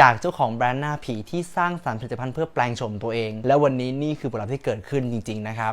จากเจ้าของแบรนด์หน้าผีที่สร้างสรรค์ผลิตภัณฑ์เพื่อแปลงโฉมตัวเอง และวันนี้นี่คือผลลัพธ์ที่เกิดขึ้นจริง ๆ นะครับ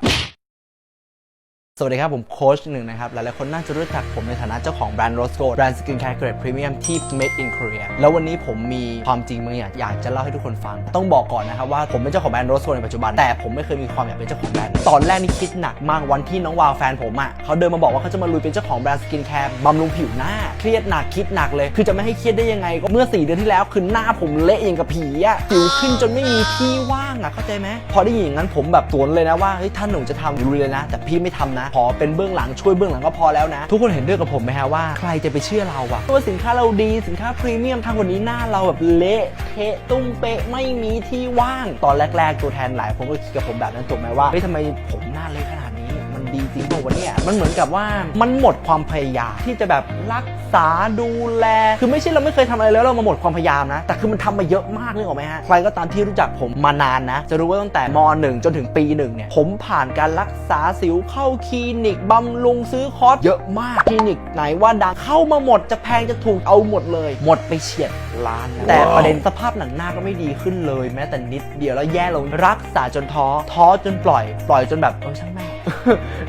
สวัสดีครับ ผมโค้ชหนึ่งนะครับ หลายๆคนน่าจะรู้จักผมในฐานะเจ้าของแบรนด์ Rose Gold แบรนด์สกินแคร์เกรดพรีเมียมที่ made in Korea แล้ววันนี้ผมมีความจริงบางอย่างอยากจะเล่าให้ทุกคนฟัง ต้องบอกก่อนนะครับว่าผมเป็นเจ้าของแบรนด์ Rose Gold ในปัจจุบัน แต่ผมไม่เคยมีความอยากเป็นเจ้าของแบรนด์ ตอนแรกนี่คิดหนักมากวันที่น้องวาวแฟนผมอะเขาเดินมาบอกว่าเขาจะมาลุยเป็นเจ้าของแบรนด์สกินแคร์บำรุงผิวหน้า เครียดหนักคิดหนักเลย คือจะไม่ให้เครียดได้ยังไง ก็เมื่อ 4 เดือนที่แล้วคือหน้าผมเละอย่างกับผีอะสิวขึ้นจนไม่มีที่ว่างอะเข้าใจไหมพอได้ยินอย่างนั้นผมแบบสวนเลยนะว่าเฮ้ยถ้าหนูจะทำลุยเลยนะ แต่พี่ไม่ทำนะขอเป็นเบื้องหลังช่วยเบื้องหลังก็พอแล้วนะ ทุกคนเห็นด้วยกับผมไหมฮะว่าใครจะไปเชื่อเราอะตัวสินค้าเราดีสินค้าพรีเมียมทางวันนี้หน้าเราแบบเละเทะตุ้มเป๊ะไม่มีที่ว่าง ตอนแรก ๆ ตัวแทนหลายคนก็คิดกับผมแบบนั้นถูกไหมว่าเฮ้ยทำไมผมหน้าเละขนาดนี้มันดีจริงป่าวะเนี่ยมันเหมือนกับว่ามันหมดความพยายามที่จะแบบรัก ษาดูแล คือไม่ใช่เราไม่เคยทำอะไรแล้วเรามาหมดความพยายามนะ แต่คือมันทำมาเยอะมากนึกออกไหมฮะ ใครก็ตามที่รู้จักผมมานานนะ จะรู้ว่าตั้งแต่ม .1 จนถึงปีหนึ่งเนี่ย ผมผ่านการรักษาสิวเข้าคลินิกบำรุงซื้อคอร์สเยอะมากคลินิกไหนว่าดังเข้ามาหมดจะแพงจะถูกเอาหมดเลย หมดไปเฉียดล้านนะแต่ประเด็นสภาพหนังหน้าก็ไม่ดีขึ้นเลย แม้แต่นิดเดียวแล้วแย่ลงรักษาจนท้อท้อจนปล่อย ปล่อยจนแบบเออช่างแม่ง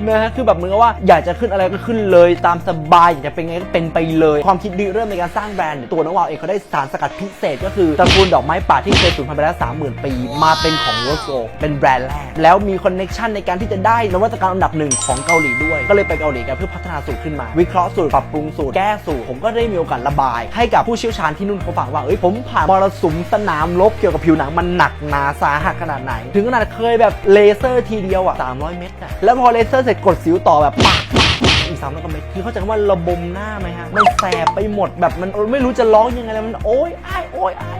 นะฮะคือแบบเหมือนกับว่าอยากจะขึ้นอะไรก็ขึ้นเลยตามสบายอยากจะเป็นไงก็เป็นไปเลย ความคิดริเริ่มในการสร้างแบรนด์ตัวน้องวาวเองเขาได้สารสกัดพิเศษก็คือตระกูลดอกไม้ป่าที่เคยสูญพันธุ์ไปแล้ว30,000ปี มาเป็นของโรสโกเป็นแบรนด์แรกแล้วมีคอนเน็ชันในการที่จะได้นวัตกรรมอันดับหนึ่งของเกาหลีด้วย ก็เลยไปเกาหลีกันเพื่อพัฒนาสูตรขึ้นมา วิเคราะห์สูตรปรับปรุงสูตรแก้สูตรผมก็ได้มีโอกาสระบาย ให้กับผู้เชี่ยวชาญที่นู่นเขาฟังว่าเอ้ยผมผ่านมรสุมสนามรบเกี่ยวกับผิวหนังมันหนักหนาสาหัสขนาดไหน ถึงขนาดเคยแบบเลเซอร์ทีเดียวอะ300 เมตรอะแล้วพออเลเซอร์เสร็จกดสิวต่อแบบปาก อีกสามร้อยกว่าเม็ดคือเข้าใจว่าระบมหน้าไหมฮะมันแสบไปหมดแบบมันไม่รู้จะร้องยังไงเลยมันโอ๊ยอ้ายโอ๊ยอ้าย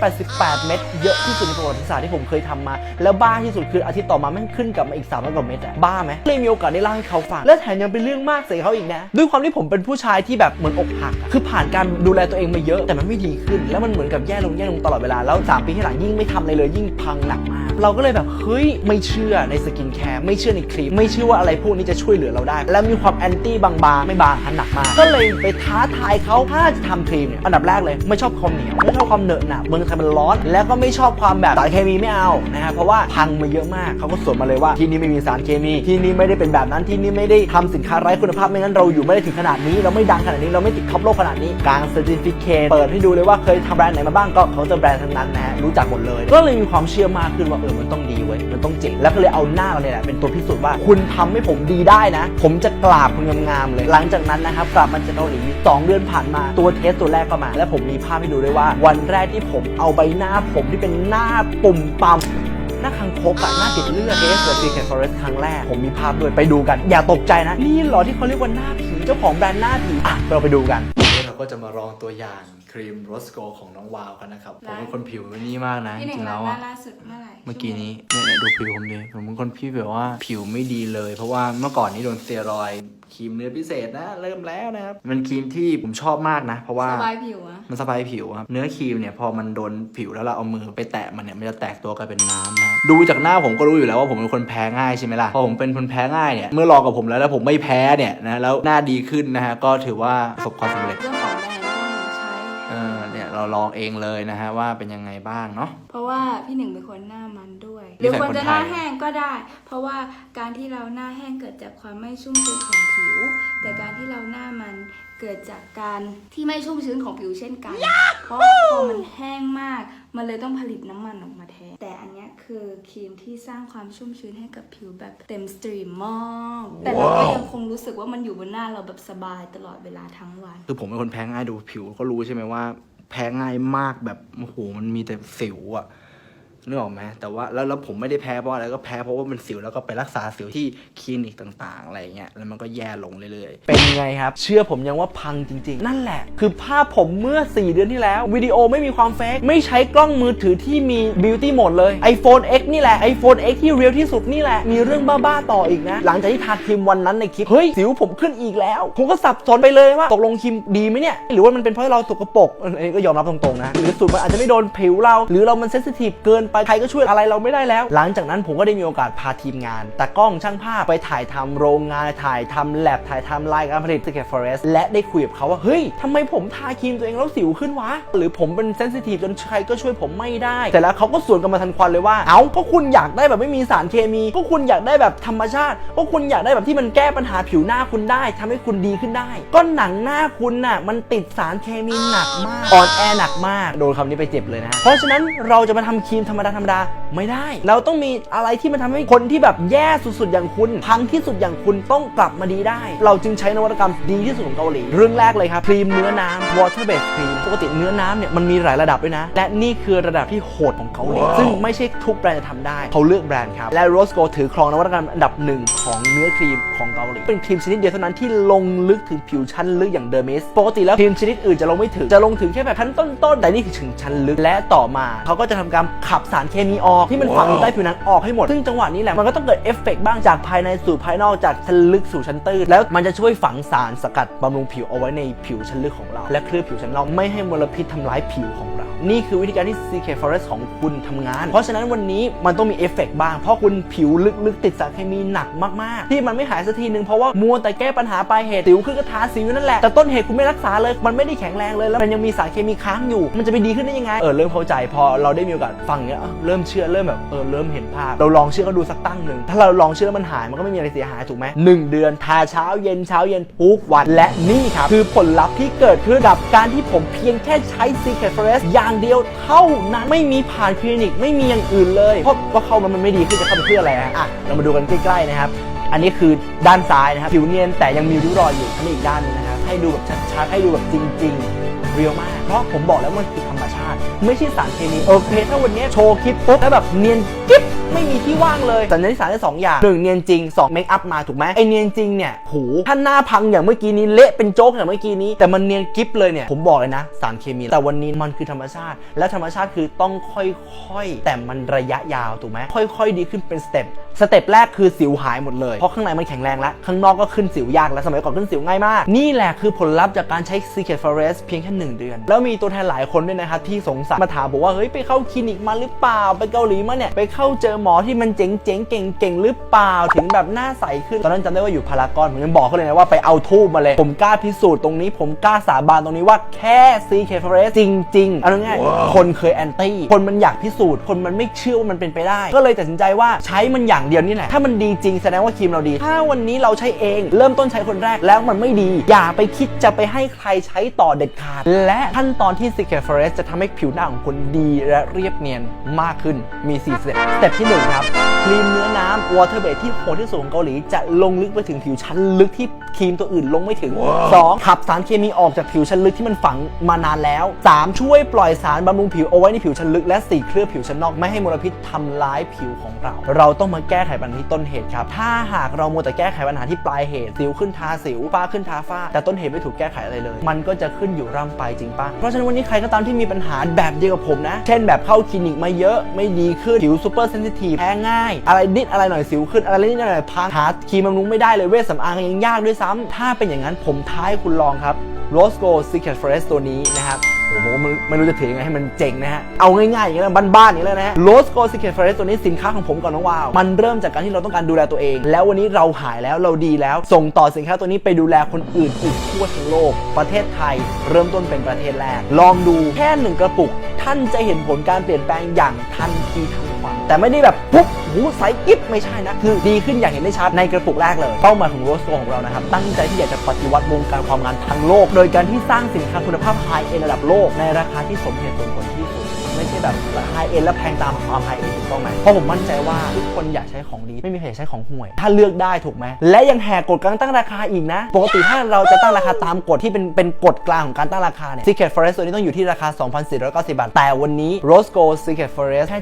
388 เม็ดเยอะที่สุดในประวัติศาสตร์ที่ผมเคยทำมา แล้วบ้าที่สุดคืออาทิตย์ต่อมาแม่งขึ้นกลับมาอีก300กว่าเม็ดอะบ้าไหมเลยมีโอกาสได้เล่าให้เขาฟังและแถมยังเป็นเรื่องมากใส่เขาอีกนะด้วยความที่ผมเป็นผู้ชายที่แบบเหมือนอกหักคือผ่านการดูแลตัวเองมาเยอะแต่มันไม่ดีขึ้น แล้วมันเหมือนกับแย่ลงแย่ลงตลอดเวลาแล้วสามปีที่หลังยิ่งไม่ทำอะไรเลยยิ่งพังหนักมากเราก็เลยแบบเฮ้ยไม่เชื่อในสกินแคร์ไม่เชื่อในครีมไม่เชื่อว่าอะไรพวกนี้จะช่วยเหลือเราได้ และมีความแอนตี้บางๆ ไม่บางหันหนักมาก ก็เลยไปท้าทายเขาถ้าจะทำครีมเนี่ยอันดับแรกเลยไม่ชอบความเหนียวไม่ชอบความเหนอะหนะเมืองไทยมันร้อน แล้วก็ไม่ชอบความแบบสารเคมีไม่เอานะฮะเพราะว่าพังมาเยอะมากเขาก็สวนมาเลยว่าที่นี่ไม่มีสารเคมี ที่นี่ไม่ได้เป็นแบบนั้นที่นี่ไม่ได้ทำสินค้าไร้คุณภาพไม่งั้นเราอยู่ไม่ได้ถึงขนาดนี้ เราไม่ดังขนาดนี้เราไม่ติดท็อปโลกขนาดนี้กลางเซอร์ติฟิเคเปิดให้ดูเลยว่าเคยทำแบรนด์ไหนมาบ้างก็เขาจะแบรนด์ทั้งนั้นนะฮะรู้จักหมดเลย ก็เลยมีความเชื่อมากขึ้นว่าเออมันต้องดีเว้ยมันต้องเจ๋งแล้วก็เลยเอาหน้าเราเนี่ยแหละเป็นตัวพิสูจน์ว่าคุณทำให้ผมดีได้นะ ผมจะกราบคุงามๆเลย หลังจากนั้นนะครับกลับมาจากเกาหลี2เดือนผ่านมาตัวเทสตัวแรกก็มา และผมมีภาพให้ดูด้วยว่า วันแรกที่ผมเอาใบหน้าผมที่เป็นหน้าปุ่มปั๊มหน้าคังคกอะหน้าติดเลือดเอสเดอะซีเคทฟอเรสครั้งแรก ผมมีภาพด้วยไปดูกัน อย่าตกใจนะ นี่เหรอที่เขาเรียกว่าหน้าผีเจ้าของแบรนด์หน้าผีอะเราไปดูกันเราก็จะมาลองตัวอย่างครีมโรสโกของน้องวาวกันนะครับ ผมเป็นคนผิวนี่มากนะจพี่หนึ่ริงงๆร้าแล้นวหน้าอะล่าสุดเมื่อไหร่เมื่อกี้นี้เนี่ยเนี่ยดูผิวผมดิผมเป็นคนพี่แบบว่าผิวไม่ดีเลย เพราะว่าเมื่อก่อนนี้โดนสเตียรอยด์ค รีมเนื้อพิเศษนะ เริ่มแล้วนะครับ มันครีมที่ผมชอบมากนะ เพราะว่าสบายผิวอะมันสบายผิวครับ เนื้อครีมเนี่ยพอมันโดนผิวแล้วเราเอามือไปแตะมันเนี่ยมันจะแตกตัวกลายเป็นน้ำนะดูจากหน้าผมก็รู้อยู่แล้วว่าผมเป็นคนแพ้ง่ายใช่ไหมล่ะพอผมเป็นคนแพ้ง่ายเนี่ยเมื่อลองกับผมแล้วแล้วผมไม่แพ้เนี่ยนะแล้วหน้าดีขึ้นนะฮะก็ถือว่าประสบความสำเร็จ เนี่ยเราลองเองเลยนะฮะว่าเป็นยังไงบ้างเนาะ เพราะว่าพี่หนึ่งเป็นคนหน้ามันด้วยนิหรือสัยควรคนจะไทยหน้าแห้งก็ได้ เพราะว่าการที่เราหน้าแห้งเกิดจากความไม่ชุ่มชื้นของผิว แต่การที่เราหน้ามันเกิดจากการที่ไม่ชุ่มชื้นของผิวเช่นกัน เพราะพอมันแห้งมาก มันเลยต้องผลิตน้ำมันออกมาแทน แต่อันเนี้ยคือครีมที่สร้างความชุ่มชื้นให้กับผิวแบบเต็มสตรีมมาก แต่เราก็ยังคงรู้สึกว่ามันอยู่บนหน้าเราแบบสบายตลอดเวลาทั้งวัน คือผมเป็นคนแพ้ง่ายดูผิวก็รู้ใช่ไหมว่า แพ้ง่ายมากแบบโอ้โหมันมีแต่สิวอะ นึกออกไหมแต่ว่าแล้วแล้วผมไม่ได้แพ้เพราะอะไรก็แพ้เพราะว่ามันสิวแล้วก็ไปรักษาสิวที่คลินิกต่างๆ อะไรเงี้ยแล้วมันก็แย่ลงเรื่อยๆ เป็นไงครับ เชื่อผมยังว่าพังจริงๆ นั่นแหละ คือภาพผมเมื่อ 4 เดือนที่แล้ว วิดีโอไม่มีความเฟกไม่ใช้กล้องมือถือที่มี Beauty Mode เลย iPhone X นี่แหละ iPhone X ที่เรียลที่สุดนี่แหละ มีเรื่องบ้าๆต่ออีกนะ หลังจากที่ทาครีมวันนั้นในคลิปเฮ้ยสิวผมขึ้นอีกแล้ว ผมก็สับสนไปเลยว่าตกลงครีมดีไหมเนี่ยหรือว่ามันเป็นเพราะเราสกปรกอันนี้ก็ยอมรับตรงๆนะหรือสูตรมันอาจจะไม่โดนผิวเรา หรือเรามันเซนซิทีฟเกินไปใครก็ช่วยอะไรเราไม่ได้แล้ว หลังจากนั้นผมก็ได้มีโอกาสพาทีมงานตากล้องช่างภาพไปถ่ายทำโรงงานถ่ายทำแลบถ่ายทำรายการผลิต Secret Forest และได้คุยกับเขาว่าเฮ้ยทำไมผมทาครีมตัวเองแล้วสิวขึ้นวะ หรือผมเป็นเซนซิทีฟจนใครก็ช่วยผมไม่ได้ แต่แล้วเขาก็สวนกลันมาทันควันเลยว่า เอ้าก็คุณอยากได้แบบไม่มีสารเคมี ก็คุณอยากได้แบบธรรมชาติ ก็คุณอยากได้แบบที่มันแก้ปัญหาผิวหน้าคุณได้ทำให้คุณดีขึ้นได้ ก็หนังหน้าคุณน่ะมันติดสารเคมีหนักมากอ่อนแอหนักมาก โดนคำนี้ไปเจ็บเลยนะ เพราะฉะนั้นเราจะมาทำครีมธรรมดาธรรมดาไม่ได้ เราต้องมีอะไรที่มันทำให้คนที่แบบแย่สุดๆอย่างคุณพังที่สุดอย่างคุณต้องกลับมาดีได้ เราจึงใช้นวัตกรรมดีที่สุดของเกาหลีเรื่องแรกเลยครับครีมเนื้อน้ำ water based cream ปกติเนื้อน้ำเนี่ยมันมีหลายระดับด้วยนะ และนี่คือระดับที่โหดของเกาหลี ซึ่งไม่ใช่ทุกแบรนด์จะทำได้เขาเลือกแบรนด์ครับ และ Rose Gold ถือครองนวัตกรรมอันดับหนึ่งของเนื้อครีมของเกาหลี เป็นครีมชนิดเดียวเท่านั้นที่ลงลึกถึงผิวชั้นลึกอย่างเดอร์มิสปกติแล้วครีมชนิดอื่นจะลงไม่ถึงจะลงถึงแค่แบบชั้นต้นๆแต่นี่คือถึงชั้นลึกและต่อมาเขาก็จะทำการขับสารเคมีออกที่มันฝังอยู่ใต้ผิวหนังออกให้หมด ซึ่งจังหวะนี้แหละมันก็ต้องเกิดเอฟเฟกต์บ้างจากภายในสู่ภายนอกจากชั้นลึกสู่ชั้นตื้นแล้วมันจะช่วยฝังสารสกัดบำรุงผิวเอาไว้ในผิวชั้นลึกของเรา และเคลือบผิวชั้นนอกไม่ให้มลพิษทำร้ายผิวของเรา นี่คือวิธีการที่ CK Forest ของคุณทำงาน เพราะฉะนั้นวันนี้มันต้องมีเอฟเฟกต์บ้าง เพราะคุณผิวลึกๆ ติดสารเคมีหนักมากๆ ที่มันไม่หายสักทีนึงเพราะว่ามัวแต่แก้ปัญหาปลายเหตุสิวขึ้นก็ทาสิวอยู่นั่นแหละ แต่ต้นเหตุคุณไม่รักษาเลย มันไม่ได้แข็งแรงเลย แล้วมันยังมีสารเคมีค้างอยู่ มันจะไปดีขึ้นได้ยังไง เออเริ่มเข้าใจ พอเราได้มีโอกาสฟังเงี้ยเริ่มเชื่อ เริ่มแบบเออเริ่มเห็นภาพ เราลองเชื่อก็ดูสักตั้งหนึ่ง ถ้าเราลองเชื่อแล้วมันหาย มันก็ไม่มีอะไรเสียหายถูกไหมหนึ่งเดือน ทาเช้าเย็นเช้าเย็นทุกวัน และนี่ครับคือผลลัพธ์ที่เกิดขึ้นกับการที่ผมเพียงแค่ใช้ Secret Forest อย่างเดียวเท่านั้นไม่มีผ่านคลินิกไม่มีอย่างอื่นเลยเพราะว่าเข้ามันมันไม่ดีขึ้นจะเข้าไปเพื่ออะไรอะอะเรามาดูกันใกล้ๆนะครับ อันนี้คือด้านซ้ายนะครับผิวเนียนแต่ยังมีริ้วรอยอยู่อันนี้อีกด้านนึงนะครับให้ดูแบบชัดๆให้ดูแบบจริงๆเรียวมากเพราะผมบอกแล้วมันคือธรรมาติ ไม่ใช่สารเคมีโอเคถ้าวันนี้โชว์คลิปปุ๊บแล้วแบบเนียนกิ๊บไม่มีที่ว่างเลยสัญญาณที่สารได้สองอย่างหนึ่งเนียนจริงสองเมคอัพมาถูกไหมไอเนียนจริงเนี่ยโหถ้าหน้าพังอย่างเมื่อกี้นี้เละเป็นโจ๊กอย่างเมื่อกี้นี้แต่มันเนียนกิ๊บเลยเนี่ยผมบอกเลยนะสารเคมี แต่วันนี้มันคือธรรมชาติ และธรรมชาติคือต้องค่อยๆ แต่มันระยะยาวถูกไหมค่อย ๆ ดีขึ้นเป็นสเต็ปสเต็ปแรกคือสิวหายหมดเลยเพราะข้างในมันแข็งแรงแล้วข้างนอกก็ขึ้นสิวยากแล้วสมัยก่อนขึ้นสิวง่ายมาก นี่แหละคือผลลัพธ์จากการใช้ Secret Forest เพียงแค่หนึ่งเดือน แล้วมีตัวแทนหลายคนด้วยนะครับที่สงสัยมาถามบอกว่าเฮ้ยไปเข้าคลินิกมาหรือเปล่าไปเกาหลีมาเนี่ยไปเข้าเจอหมอที่มันเจ๋งเจ๋งๆเก่งเก่งๆหรือเปล่าถึงแบบหน้าใสขึ้นตอนนั้นจำได้ว่าอยู่พารากอนผมยังบอกเขาเลยนะว่าไปเอาทูบมาเลยผมกล้าพิสูจน์ตรงนี้ผมกล้าสาบานตรงนี้ว่าแค่ Secret Forest จริงๆเอาง่ายๆคนเคยแอนตี้คนมันอยากพิสูจน์คนมันไม่เชื่อว่ามันเป็นไปได้ ก็เลยตัดสินใจว่าใช้มันอย่างเดียวนี่แหละถ้ามันดีจริงแสดงว่าครีมเราดี ถ้าวันนี้เราใช้เองเริ่มต้นใช้คนแรกแล้วมันไม่ดี อย่าไปคิดจะไปให้ใครใช้ต่อเด็ดขาด และขั้นตอนที่ Secret Forest จะทำให้ผิวหน้าของคุณดีและเรียบเนียนมากขึ้นมี 4 สเต็ปสเต็ปที่หนึ่งครับครีมเนื้อน้ำ Water Base ที่โหดที่สุดของเกาหลีจะลงลึกไปถึงผิวชั้นลึกที่ครีมตัวอื่นลงไม่ถึง 2. ขับสารเคมีออกจากผิวชั้นลึกที่มันฝังมานานแล้ว 3. ช่วยปล่อยสารบำรุงผิวเอาไว้ในผิวชั้นลึกและ 4. เคลือบผิวชั้นนอกไม่ให้มลพิษทำร้ายผิวของเรา เราต้องมาแก้ไขปัญหาที่ต้นเหตุครับ ถ้าหากเรามัวแต่แก้ไขปัญหาที่ปลายเหตุสิวขึ้นทาสิวฝ้าขึ้นทาฝ้า แต่ต้นเหตุไม่ถูกแก้ไขอะไรเลย มันก็จะขึ้นอยู่ร่ำไปจริงปะเพราะฉะนั้นวันนี้ใครก็ตามที่มีปัญหาแบบเดียวกับผมนะ เช่นแบบเข้าคลินิกมาเยอะไม่ดีขึ้นผิวซูเปอร์เซนซิทีฟแพ้ง่าย อะไรนิดอะไรหน่อยสิวขึ้น อะไรนิดอะไรหน่อยพังหาครีมบำรุงไม่ได้เลยเวชสำอางยังยากด้วยซ้ำถ้าเป็นอย่างนั้นผมท้ายคุณลองครับ Rose Gold Secret Forest ตัวนี้นะครับ ผมันไม่รู้จะถือยังไงให้มันเจ๋งนะฮะ เอาง่ายๆอย่างนี้นะบ้านๆอย่างนี้เลยนะฮะ Rose Gold Secret Forest ตัวนี้สินค้าของผมก่อนน้องวาว มันเริ่มจากการที่เราต้องการดูแลตัวเอง แล้ววันนี้เราหายแล้วเราดีแล้ว ส่งต่อสินค้าตัวนี้ไปดูแลคนอื่นอีกทั่วทั้งโลก ประเทศไทย เริ่มต้นเป็นประเทศแรก ลองดูแค่หนึ่งกระปุก ท่านจะเห็นผลการเปลี่ยนแปลงอย่างทันทีทัน แต่ไม่ได้แบบปุ๊บหูใสกิ๊บไม่ใช่นะ คือดีขึ้นอย่างเห็นได้ชัดในกระปุกแรกเลย เป้าหมายของโรสโกของเรานะครับ ตั้งใจที่อยากจะปฏิวัติวงการความงานทั้งโลก โดยการที่สร้างสินค้าคุณภาพไฮเอ็นระดับโลกในราคาที่สมเหตุสมผลที่ ไม่ใช่แบบไฮเอ็นแล้วแพงตามความไฮเอ็นถูกต้องไหมเพราะผมมั่นใจว่าทุกคนอยากใช้ของดี ไม่มีใครอยากใช้ของห่วย ถ้าเลือกได้ถูกไหม และยังแหกกฎการตั้งราคาอีกนะ ปกติถ้าเราจะตั้งราคาตามกฎที่เป็นเป็นกฎกลางของการตั้งราคาเนี่ย Secret Forest ตัวนี้ต้องอยู่ที่ราคา 2,490 บาท แต่วันนี้ Rose Gold Secret Forest แค่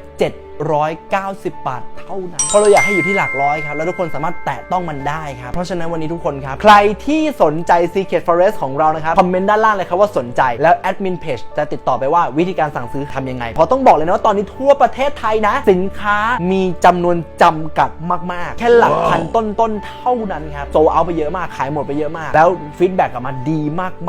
790 บาท เท่านั้นเพราะเราอยากให้อยู่ที่หลักร้อยครับแล้วทุกคนสามารถแตะต้องมันได้ครับเพราะฉะนั้นวันนี้ทุกคนครับใครที่สนใจ Secret Forest ของเรานะครับคอมเมนต์ด้านล่างเลยครับว่าสนใจแล้วแอดมินเพจจะติดต่อไปว่าวิธีการสั่งซื้อทำยังไงเพราะต้องบอกเลยนะว่าตอนนี้ทั่วประเทศไทยนะ สินค้ามีจำนวนจำกัดมากๆ แค่หลักพันต้นๆเท่านั้นครับโซเอาไปเยอะมากขายหมดไปเยอะมาก แล้วฟีดแบ็กกลับมาดี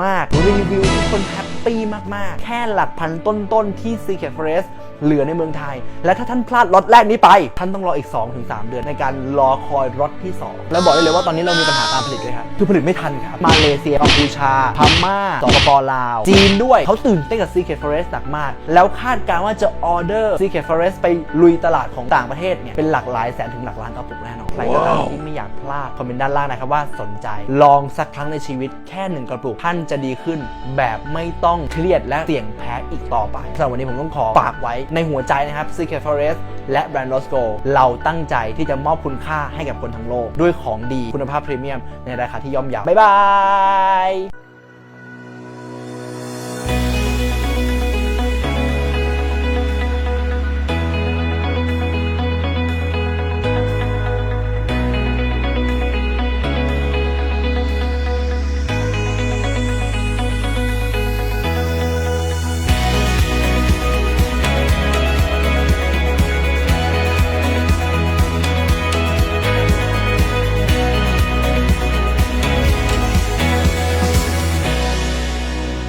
มากๆรีวิวทุกคนแฮปปี้มากๆ แค่หลักพันต้นๆที่ Secret Forest เหลือในเมืองไทย และถ้าท่านพลาดล็อตแรกนี้ไป ท่านต้องรออีก 2-3 เดือนในการรอคอยล็อตที่ 2 แล้วบอกได้เลยว่าตอนนี้เรามีปัญหาการผลิตด้วยครับคือผลิตไม่ทันครับ มาเลเซียกัมพูชาพม่าสปปลาว จีนด้วยเขาตื่นเต้นกับ Secret Forest หนักมาก แล้วคาดการว่าจะออเดอร์ Secret Forest ไปลุยตลาดของต่างประเทศเนี่ยเป็นหลักหลายแสนถึงหลักล้านกระปุกแน่นอน ใครก็ตามที่ไม่อยากพลาดคอมเมนต์ด้านล่างนะครับว่าสนใจ ลองสักครั้งในชีวิตแค่หนึ่งกระปุกท่านจะดีขึ้น แบบไม่ต้องเครียดและเสี่ยงแพ้อีกต่อไปสำหรับวันนี้ผมต้องขอฝากไว้ในหัวใจนะครับ Secret Forest และแบรนด์ Rosco เราตั้งใจที่จะมอบคุณค่าให้กับคนทั้งโลก ด้วยของดีคุณภาพพรีเมียมในราคาที่ย่อมเยาบ๊ายบาย